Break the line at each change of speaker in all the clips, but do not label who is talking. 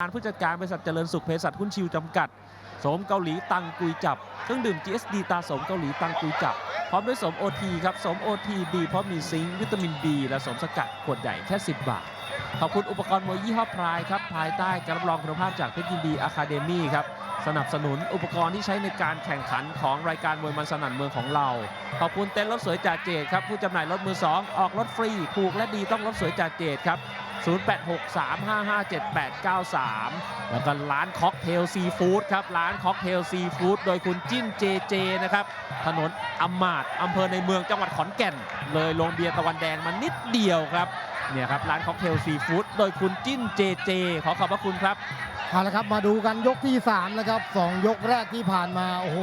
การผู้จัดการบริษัทเจริญสุขเภสัชหุ้นชิวจำกัด สมเกาหลีตังกุยจับ เครื่องดื่ม GSD ตาสมเกาหลีตังกุยจับ พร้อมด้วยสมโอทีครับ สมโอทีดีเพราะมีซิงค์วิตามิน B และสมสกัดขวดใหญ่แค่ 10 บาท ขอบคุณอุปกรณ์มวยยี่ห้อพรายครับ ภายใต้การรับรองคุณภาพจากเพชรยินดีอะคาเดมี่ครับ สนับสนุนอุปกรณ์ที่ใช้ในการแข่งขันของรายการมวยมันสนั่นเมืองของเรา ขอบคุณเต็นท์รถสวยจ่าเจดครับผู้จำหน่ายรถมือ2ออกรถฟรีถูกและดีต้องรถสวยจ่าเจดครับ 0863557893 แล้วก็ร้านค็อกเทลซีฟู้ดครับ ร้านค็อกเทลซีฟู้ดโดยคุณจิ้นเจเจนะครับ ถนนอำมาตย์อำเภอในเมืองจังหวัดขอนแก่น เลยโรงเบียร์ตะวันแดงมานิดเดียวครับเนี่ยครับร้านค็อกเทลซีฟู้ดโดยคุณจิ้นเจเจขอขอบพระคุณครับ
เอาละครับมาดูกันยกที่3นะครับสองยกแรกที่ผ่านมาโอ้โห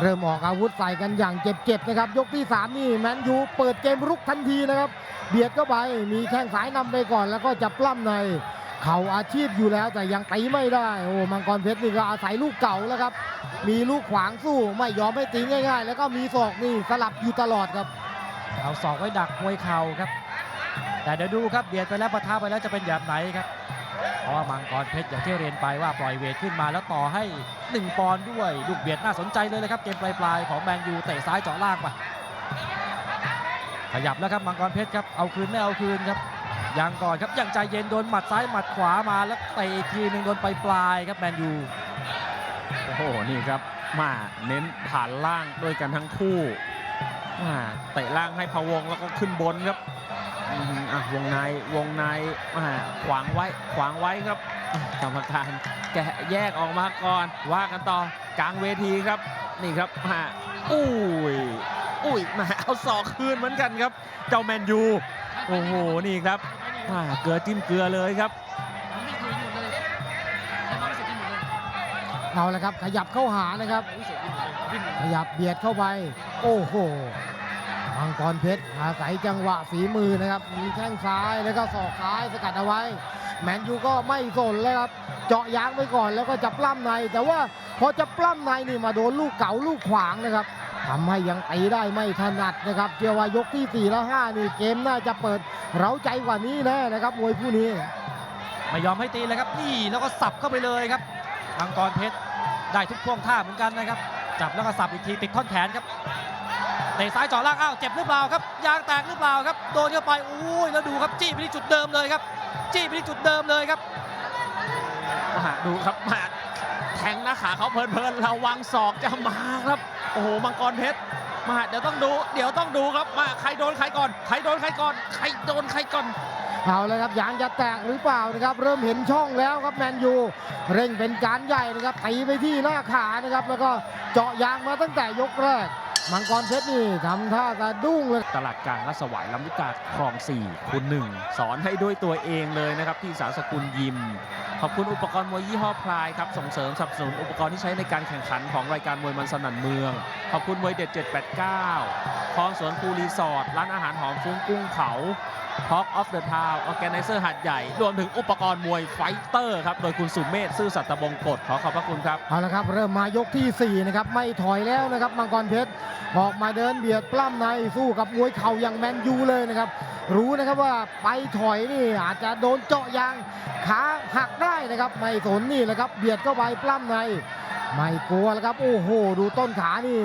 เริ่มออกอาวุธใส่กันอย่างเจ็บๆนะครับ ยกที่ 3 นี่แมนยูเปิดเกมรุกทันทีนะครับ เบียดเข้าไปมีแข้งสายนำไปก่อนแล้วก็จะปล้ำใน เข่าอาชีพอยู่แล้วแต่ยังตีไม่ได้โอ้มังกรเพชรนี่ก็อาศัยลูกเก่าแล้วครับ มีลูกขวางสู้ไม่ยอมให้ตีง่าย ๆ แล้วก็มีศอกนี่สลับอยู่ตลอดครับ
เอาศอกไว้ดักมวยเข่าครับ แต่เดี๋ยวดูครับเบียดไปแล้วปะทะไปแล้วจะเป็นแบบไหนครับ ราะว่ามังกรเพชรอย่างที่เรียนไปว่าปล่อยเวทขึ้นมาแล้วต่อให้ 1 ปอนด์ด้วยลูกเบียดน่าสนใจเลยเลยครับ เกมปลายๆของแมนยูเตะซ้ายเจาะล่างไปขยับแล้วครับมังกรเพชรครับเอาคืนไม่เอาคืนครับยังก่อนครับยังใจเย็นโดนหมัดซ้ายหมัดขวามาแล้วเตะอีกทีหนึ่งโดนไปปลายครับแมนยู
โอ้โหนี่ครับมาเน้นผ่านล่างด้วยกันทั้งคู่มาเตะล่างให้พะวงแล้วก็ขึ้นบนครับ อะวงในวงในขวางไว้ขวางไว้ครับกรรมการแกะแยกออกมาก่อนว่ากันต่อกลางเวทีครับนี่ครับมาอุ้ยอุ้ยมาเอาศอกคืนเหมือนกันครับ เจ้าแมนยูโอ้โหนี่ครับเกลือจิ้มเกลือเลยครับ
เอาละครับขยับเข้าหานะครับ ขยับเบียดเข้าไป โอ้โห มังกรเพชรอาศัยจังหวะฝีมือนะครับ มีแข้งซ้ายแล้วก็ศอกซ้ายสกัดเอาไว้ แมนยูก็ไม่สนเลยครับ เจาะยางไว้ก่อนแล้วก็จะปล้ำใน แต่ว่าพอจะปล้ำในนี่มาโดนลูกเก๋าลูกขวางนะครับทำให้ยังตีได้ไม่ถนัดนะครับเชื่อว่ายกที่ 4 และ 5 นี่เกมน่าจะเปิดเร้าใจกว่านี้แน่นะครับมวยคู่นี้
ไม่ยอมให้ตีเลยครับนี่แล้วก็สับเข้าไปเลยครับมังกรเพชรได้ทุกท่วงท่าเหมือนกันนะครับ จับแล้วก็สับอีกทีติดท่อนแขนครับ เตะซ้ายเจ่อล่างอ้าวเจ็บหรือเปล่าครับยางแตกหรือเปล่าครับโดนเข้าไปอุ้ยแล้วดูครับจี้ไปที่จุดเดิมเลยครับ จี้ไปที่จุดเดิมเลยครับ
มาดูครับมาแทงหน้าขาเขาเพลินๆระวังศอกจะมาครับโอ้โหมังกรเพชรมาเดี๋ยวต้องดู เดี๋ยวต้องดูครับมาใครโดนใครก่อนใครโดนใครก่อนใครโดนใครก่อน
เอาเลยครับยางจะแตกหรือเปล่านะครับ เริ่มเห็นช่องแล้วครับแมนยูเร่งเป็นการใหญ่นะครับตีไปที่หน้าขานะครับ แล้วก็เจาะยางมาตั้งแต่ยกแรก มังกรเพชรนี่ทำท่าจะดุ้งเลย
ตลาดกลางรัศวายลำลูกกาคลอง4คุณหนึ่งสอนให้ด้วยตัวเองเลยนะครับที่สาวสกุลยิม ขอบคุณอุปกรณ์มวยยี่ห้อพลายครับส่งเสริมสนับสนุนอุปกรณ์ที่ใช้ในการแข่งขันของรายการมวยมันสนั่นเมือง ขอบคุณมวยเด็ด 789คลองสวนภูรีสอร์ทร้านอาหารหอมฟุ้งกุ้งเผา Talk of the Town Organizer หัดใหญ่ รวมถึงอุปกรณ์มวยไฟเตอร์ครับ โดยคุณสุเมธซื่อสัตย์บงกฎขอขอบพระคุณครับ
เอาละครับ เริ่มมายกที่ 4 นะครับ ไม่ถอยแล้วนะครับ มังกรเพชร ออกมาเดินเบียดปล้ำในสู้กับมวยเข่าอย่างแมนยูเลยนะครับ รู้นะครับว่าไปถอยนี่อาจจะโดนเจาะยางขาหักได้นะครับไม่สนนี่แหละครับเบียดเข้าไปปล้ำในไม่กลัวแล้วครับโอ้โห ดูต้นขานี่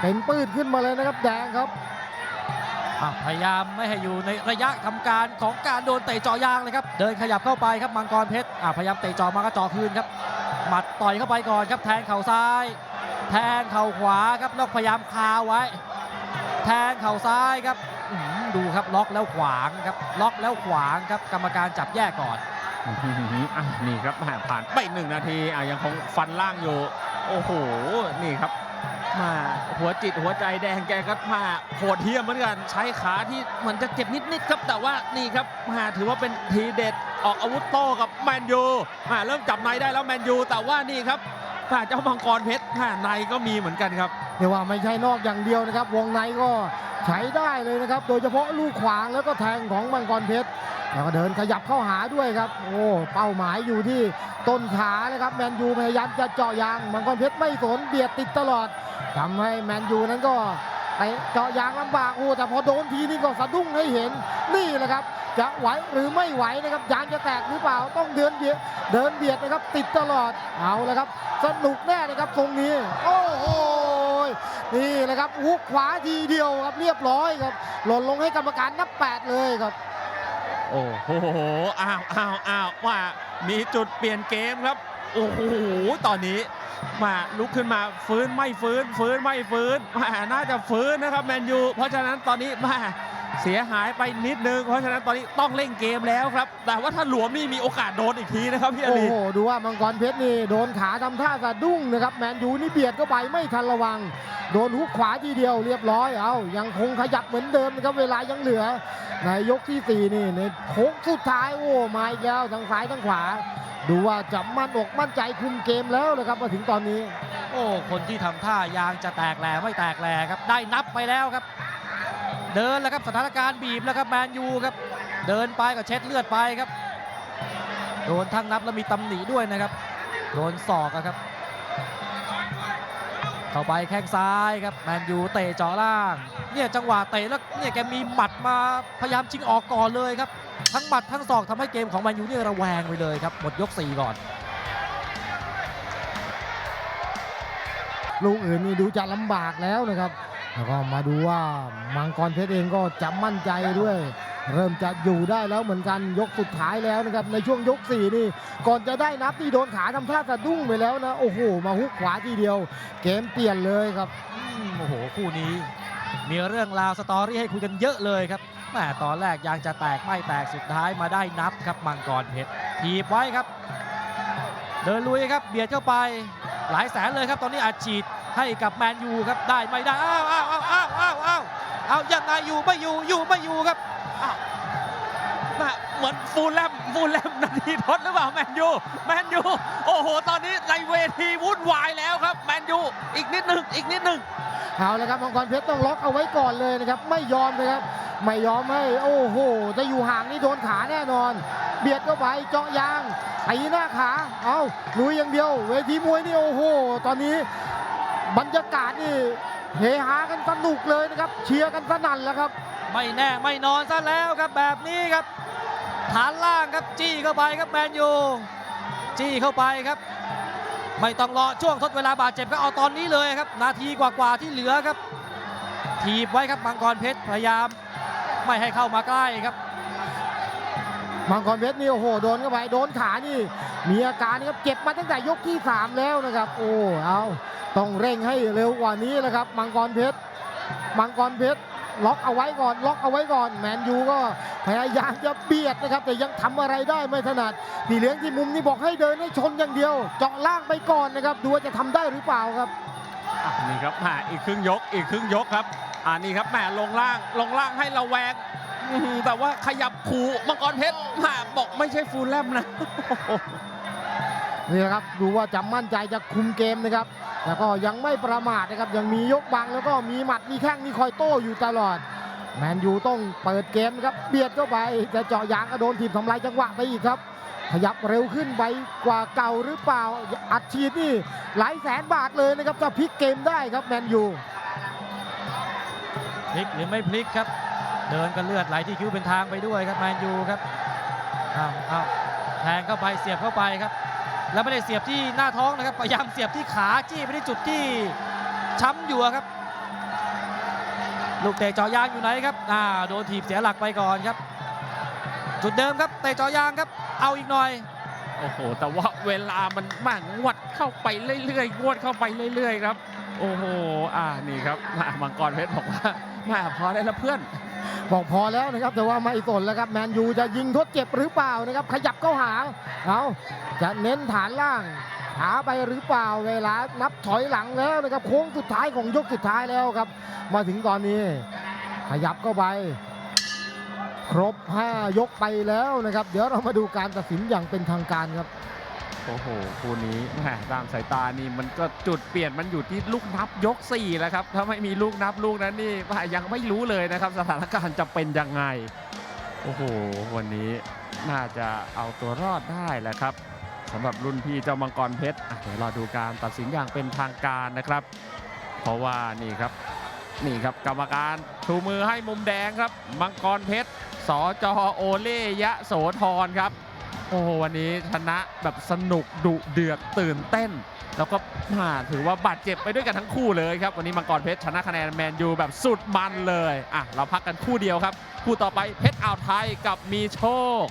เป็นปืดขึ้นมาเลยนะครับแดงครับ
พยายามไม่ให้อยู่ในระยะทำการของการโดนเตะเจาะยางเลยครับเดินขยับเข้าไปครับมังกรเพชรพยายามเตะเจาะมาก็เจาะคืนครับหมัดต่อยเข้าไปก่อนครับแทงเข่าซ้าย แทงเข่าขวาครับแล้วพยายามคาไว้ แทงเข่าซ้ายครับ ดูครับล็อกแล้วขวางครับล็อกแล้วขวางครับกรรมการจับแยกก่อน
อะนี่ครับผ่านไปหนึ่งนาทีอะยังคงฟันล่างอยู่ โอ้โห นี่ครับ มาหัวจิตหัวใจแดงแกก็มาโหดเหี้ยมเหมือนกัน ใช้ขาที่เหมือนจะเจ็บนิดๆครับ แต่ว่านี่ครับมาถือว่าเป็นทีเด็ดออกอาวุธโต้กับแมนยูมาเริ่มจับในได้แล้วแมนยูแต่ว่านี่ครับ ถ้าเจ้ามังกรเพชรถ้าในก็มีเหมือนกันครับ
เรียวว่าไม่ใช่นอกอย่างเดียวนะครับ วงในก็ใช้ได้เลยนะครับ โดยเฉพาะลูกขวางแล้วก็แทงของมังกรเพชรแล้วก็เดินขยับเข้าหาด้วยครับ โอ้เป้าหมายอยู่ที่ต้นขานะครับแมนยูพยายามจะเจาะยางมังกรเพชรไม่สนเบียดติดตลอดทำให้แมนยูนั้นก็ ไปเจาะยางลำบากโอ้แต่พอโดนทีนี่ก็สะดุ้งให้เห็นนี่แหละครับ จะไหวหรือไม่ไหวนะครับยางจะแตกหรือเปล่าต้องเดินเบียดเดินเบียดนะครับ ติดตลอดเอาละครับ สนุกแน่นะครับตรงนี้ โอ้โหนี่แหละครับฮุกขวาทีเดียวครับเรียบร้อยครับ หล่นลงให้กรรมการนับแปดเลยครับ
โอ้โหอ้าวอ้าวอ้าวว่ามีจุดเปลี่ยนเกมครับ โอ้โหตอนนี้มาลุกขึ้นมาฟื้นไม่ฟื้น ฟื้นไม่ฟื้นมาน่าจะฟื้นนะครับแมนยูเพราะฉะนั้นตอนนี้มาเสียหายไปนิดนึง เพราะฉะนั้นตอนนี้ต้องเล่นเกมแล้วครับ แต่ว่าถ้าหลวมนี่มีโอกาสโดนอีกทีนะครับพี่อา
โอ้โหดูว่ามังกรเพชรนี่โดนขาทำท่าสะดุ้งนะครับแมนยูนี่เบียดเข้าไปไม่ทันระวัง โดนฮุกขวาทีเดียวเรียบร้อยเอายังคงขยับเหมือนเดิมนะครับเวลายังเหลือ ในยกที่สี่นี่ในโค้งสุดท้ายโอ้มาอีกแล้วทั้งซ้ายทั้งขวา ดูว่าจะมั่นอกมั่นใจคุมเกมแล้วนะครับมาถึงตอนนี้
โอ้ คนที่ทำท่ายางจะแตกแหล่ไม่แตกแหล่ครับ ได้นับไปแล้วครับ เดินแล้วครับสถานการณ์บีบแล้วครับแมนยูครับ เดินไปก็เช็ดเลือดไปครับ โดนทั้งนับแล้วมีตำหนิด้วยนะครับ โดนศอกครับ เข้าไปแข้งซ้ายครับแมนยูเตะจาะล่าง เนี่ยจังหวะเตะแล้วเนี่ยแกมีหมัดมาพยายามชิงออกก่อนเลยครับ ทั้งหมัดทั้งศอกทำให้เกมของแมนยูเนี่ยระแวงไปเลยครับหมดยกสี่ก่อน
ลูกอื่นนี่ดูจะลำบากแล้วนะครับแล้วก็มาดูว่ามังกรเพชรเองก็จะมั่นใจด้วย เริ่มจะอยู่ได้แล้วเหมือนกันยกสุดท้ายแล้วนะครับในช่วงยกสี่นี่ก่อนจะได้นับนี่โดนขาทำท่าสะดุ้งไปแล้วนะโอ้โหมาฮุกขวาทีเดียว เกมเปลี่ยนเลยครับ
อืมโอ้โหคู่นี้ มีเรื่องราวสตอรี่ให้คุยกันเยอะเลยครับ แหมตอนแรกยางจะแตกไม่แตกสุดท้ายมาได้นับครับมังกรเพชรถีบไว้ครับ เดินลุยครับเบียดเข้าไปหลายแสนเลยครับ ตอนนี้อาจฉีดให้กับแมนยูครับได้ไม่ได้อ้าวอ้าวอ้าวอ้าวอ้าวอ้าวเอายังไงอยู่ไม่อยู่อยู่ไม่อยู่ครับ
น่ะเหมือนฟูลแลมฟูลแลมนาทีทดหรือเปล่าแมนยูแมนยูโอ้โห ตอนนี้ในเวทีวุ่นวายแล้วครับแมนยูอีกนิดหนึ่งอีกนิดหนึ่ง
เอาละครับมังกรเพชรต้องล็อกเอาไว้ก่อนเลยนะครับ ไม่ยอมนะครับ ไม่ยอมให้โอ้โหจะอยู่ห่างนี่โดนขาแน่นอน เบียดเข้าไปเจาะยางตีหน้าขาเอาลุยอย่างเดียว เวทีมวยนี่โอ้โห ตอนนี้บรรยากาศนี่เฮฮากันสนุกเลยนะครับ เชียร์กันสนั่นแล้วครับ
ไม่แน่ไม่นอนซะแล้วครับแบบนี้ครับ ฐานล่างครับจี้เข้าไปครับแมนยูจี้เข้าไปครับ ไม่ต้องรอช่วงทดเวลาบาดเจ็บก็เอาตอนนี้เลยครับ นาทีกว่าๆที่เหลือครับ ถีบไว้ครับมังกรเพชรพยายาม ไม่ให้เข้ามาใกล้ครับ
มังกรเพชรนี่โอ้โหโดนเข้าไปโดนขานี่ มีอาการนะครับเจ็บมาตั้งแต่ยกที่ 3 แล้วนะครับ โอ้เอาต้องเร่งให้เร็วกว่านี้แหละครับ มังกรเพชรมังกรเพชรล็อกเอาไว้ก่อน ล็อกเอาไว้ก่อน แมนยูก็พยายามจะเบียดนะครับ แต่ยังทำอะไรได้ไม่ถนัดพี่เลี้ยงที่มุมนี่บอกให้เดินให้ชนอย่างเดียว เจาะล่างไปก่อนนะครับ ดูว่าจะทำได้หรือเปล่าครับ
อะนี่ครับแหมอีกครึ่งยกอีกครึ่งยกครับ อ่านี่ครับแหมลงล่างลงล่างให้ระแวงอื้อหือแต่ว่าขยับขู่มังกรเพชรแหมบอกไม่ใช่ฟูลแลมนะ
นี่นะครับดูว่าจะมั่นใจจะคุมเกมนะครับแล้วก็ยังไม่ประมาทนะครับยังมียกบังแล้วก็มีหมัดมีแข้งมีคอยโต้อยู่ตลอด แมนยูต้องเปิดเกมครับเบียดเข้าไปจะเจาะยางกระโดนทีมทำลายจังหวะไปอีกครับ ขยับเร็วขึ้นไปกว่าเก่าหรือเปล่าอัดฉีดนี่หลายแสนบาทเลยนะครับจะพลิกเกมได้ครับแมนยู
ลิกหรือไม่พลิกครับ เดินกันเลือดไหลที่คิ้วเป็นทางไปด้วยครับแมนยูครับอ้าวอ้าวแทงเข้าไปเสียบเข้าไปครับ แล้วไม่ได้เสียบที่หน้าท้องนะครับพยายามเสียบที่ขาจี้ไปที่จุดที่ช้ำอยู่ครับ ลูกเตะเจาะยางอยู่ไหนครับอ่าโดนถีบเสียหลักไปก่อนครับ จุดเดิมครับเตะเจาะยางครับ เอาอีกหน่อย
โอ้โห แต่ว่าเวลามันมากงวดเข้าไปเรื่อยๆงวดเข้าไปเรื่อยๆครับ โอ้โห อ่า นี่ครับ มังกรเพชรบอกว่า ม่พอได้แล้วเพื่อน
บอกพอแล้วนะครับ แต่ว่าไม่สนแล้วครับแมนยูจะยิงทดเจ็บหรือเปล่านะครับ ขยับเข้าหาเอาจะเน้นฐานล่างขาไปหรือเปล่าเวลานับถอยหลังแล้วนะครับโค้งสุดท้ายของยกสุดท้ายแล้วครับ มาถึงตอนนี้ ขยับเข้าไป ครบ 5 ยกไปแล้วนะครับ เดี๋ยวเรามาดูการตัดสินอย่างเป็นทางการครับ
โอ้โหคู่นี้แหมตามสายตานี่มันก็จุดเปลี่ยนมันอยู่ที่ลูกนับยก4แล้วครับ ถ้าไม่มีลูกนับลูกนั้นนี่ยังไม่รู้เลยนะครับ สถานการณ์จะเป็นยังไง โอ้โห วันนี้น่าจะเอาตัวรอดได้แหละครับสำหรับรุ่นพี่เจ้ามังกรเพชรอะเดี๋ยวรอดูการตัดสินอย่างเป็นทางการนะครับ เพราะว่านี่ครับนี่ครับกรรมการชูมือให้มุมแดงครับ มังกรเพชรสจโอเล่ยะโสธรครับ โอ้โหวันนี้ชนะแบบสนุกดุเดือดตื่นเต้น แล้วก็มาถือว่าบาดเจ็บไปด้วยกันทั้งคู่เลยครับ วันนี้มังกรเพชรชนะคะแนนแมนยูแบบสุดมันเลยอะเราพักกันคู่เดียวครับ คู่ต่อไปเพชรอ่าวไทยกับมีโชค